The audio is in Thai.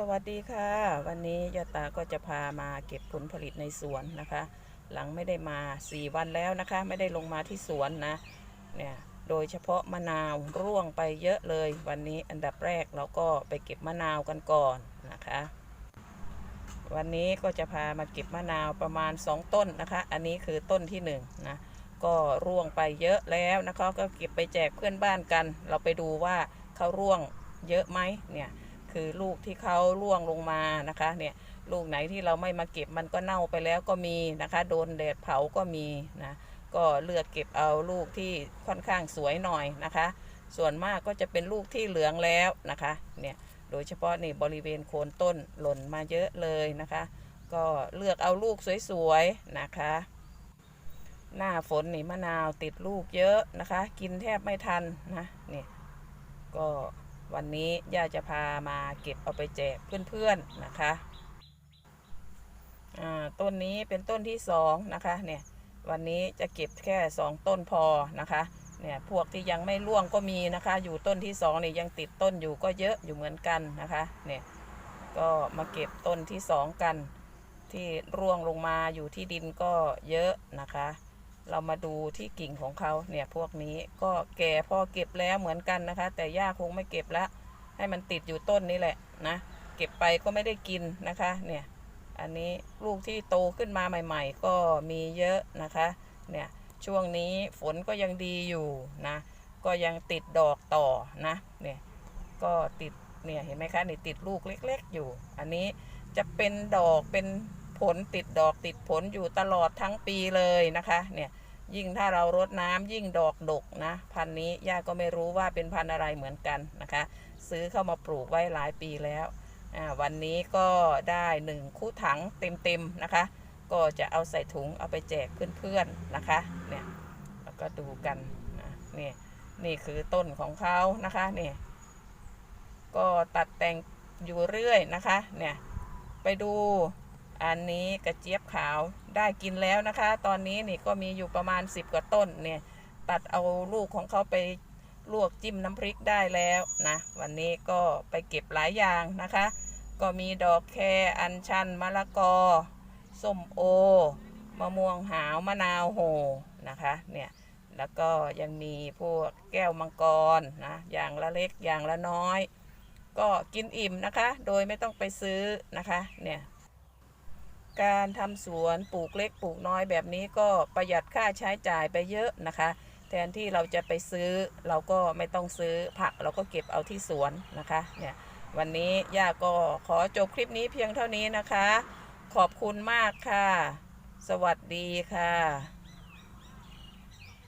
สวัสดีค่ะ วันนี้ยาตาก็จะพามาเก็บผลผลิตในสวนนะคะ หลังไม่ได้มา 4 วันแล้วนะคะ ไม่ได้ลงมาที่สวนนะเนี่ยโดยเฉพาะมะนาวร่วงไปเยอะเลย วันนี้อันดับแรกเราก็ไปเก็บมะนาวกันก่อนนะคะ วันนี้ก็จะพามาเก็บมะนาวประมาณ 2 ต้นนะคะ อันนี้คือต้นที่1นะก็ร่วงไปเยอะแล้วนะคะก็เก็บไปแจกเพื่อนบ้านกัน เราไปดูว่าเขาร่วงเยอะไหมเนี่ย คือลูกที่เขาร่วงลงมานะคะเนี่ยลูกไหนที่เราไม่มาเก็บมันก็เน่าไปแล้วก็มีนะคะ โดนแดดเผาก็มีนะก็เลือกเก็บเอาลูกที่ค่อนข้างสวยหน่อยนะคะ ส่วนมากก็จะเป็นลูกที่เหลืองแล้วนะคะเนี่ยโดยเฉพาะนี่บริเวณโคนต้นหล่นมาเยอะเลยนะคะ ก็เลือกเอาลูกสวยๆนะคะ หน้าฝนนี่มะนาวติดลูกเยอะนะคะ กินแทบไม่ทันนะเนี่ยก็ วันนี้ย่าจะพามาเก็บเอาไปแจกเพื่อนๆนะคะอ่าต้นนี้เป็นต้นที่สองนะคะเนี่ยวันนี้จะเก็บแค่สองต้นพอนะคะเนี่ยพวกที่ยังไม่ร่วงก็มีนะคะ อยู่ต้นที่สองนี่ยังติดต้นอยู่ก็เยอะอยู่เหมือนกันนะคะเนี่ยก็มาเก็บต้นที่สองกัน ที่ร่วงลงมาอยู่ที่ดินก็เยอะนะคะ เรามาดูที่กิ่งของเขาเนี่ยพวกนี้ก็แก่พอเก็บแล้วเหมือนกันนะคะ แต่ย่าคงไม่เก็บละให้มันติดอยู่ต้นนี้แหละนะเก็บไปก็ไม่ได้กินนะคะเนี่ยอันนี้ลูกที่โตขึ้นมาใหม่ ๆ ก็มีเยอะนะคะเนี่ยช่วงนี้ฝนก็ยังดีอยู่นะก็ยังติดดอกต่อนะเนี่ยก็ติดเนี่ยเห็นไหมคะนี่ติดลูกเล็ก ๆ อยู่ อันนี้จะเป็นดอกเป็น ผลติดดอกติดผลอยู่ตลอดทั้งปีเลยนะคะเนี่ยยิ่งถ้าเรารดน้ำยิ่งดอกดกนะ พันนี้ย่าก็ไม่รู้ว่าเป็นพันอะไรเหมือนกันนะคะ ซื้อเข้ามาปลูกไว้หลายปีแล้ววันนี้ก็ได้หนึ่งคู่ถังเต็มๆนะคะ ก็จะเอาใส่ถุงเอาไปแจกเพื่อนๆนะคะเนี่ยแล้วก็ดูกันนะนี่นี่คือต้นของเขานะคะเนี่ยก็ตัดแต่งอยู่เรื่อยนะคะเนี่ยไปดู อันนี้กระเจี๊ยบขาวได้กินแล้วนะคะ ตอนนี้นี่ก็มีอยู่ประมาณ 10 กว่าต้นเนี่ย ตัดเอาลูกของเขาไปลวกจิ้มน้ำพริกได้แล้วนะ วันนี้ก็ไปเก็บหลายอย่างนะคะ ก็มีดอกแคอัญชันมะละกอส้มโอ มะม่วงหาวมะนาวโหนะคะเนี่ยแล้วก็ยังมีพวกแก้วมังกรนะอย่างละเล็กอย่างละน้อย ก็กินอิ่มนะคะ โดยไม่ต้องไปซื้อนะคะเนี่ย การทำสวนปลูกเล็กปลูกน้อยแบบนี้ก็ประหยัดค่าใช้จ่ายไปเยอะนะคะ แทนที่เราจะไปซื้อเราก็ไม่ต้องซื้อผักเราก็เก็บเอาที่สวนนะคะเนี่ยวันนี้ย่าก็ขอจบคลิปนี้เพียงเท่านี้นะคะ ขอบคุณมากค่ะ สวัสดีค่ะ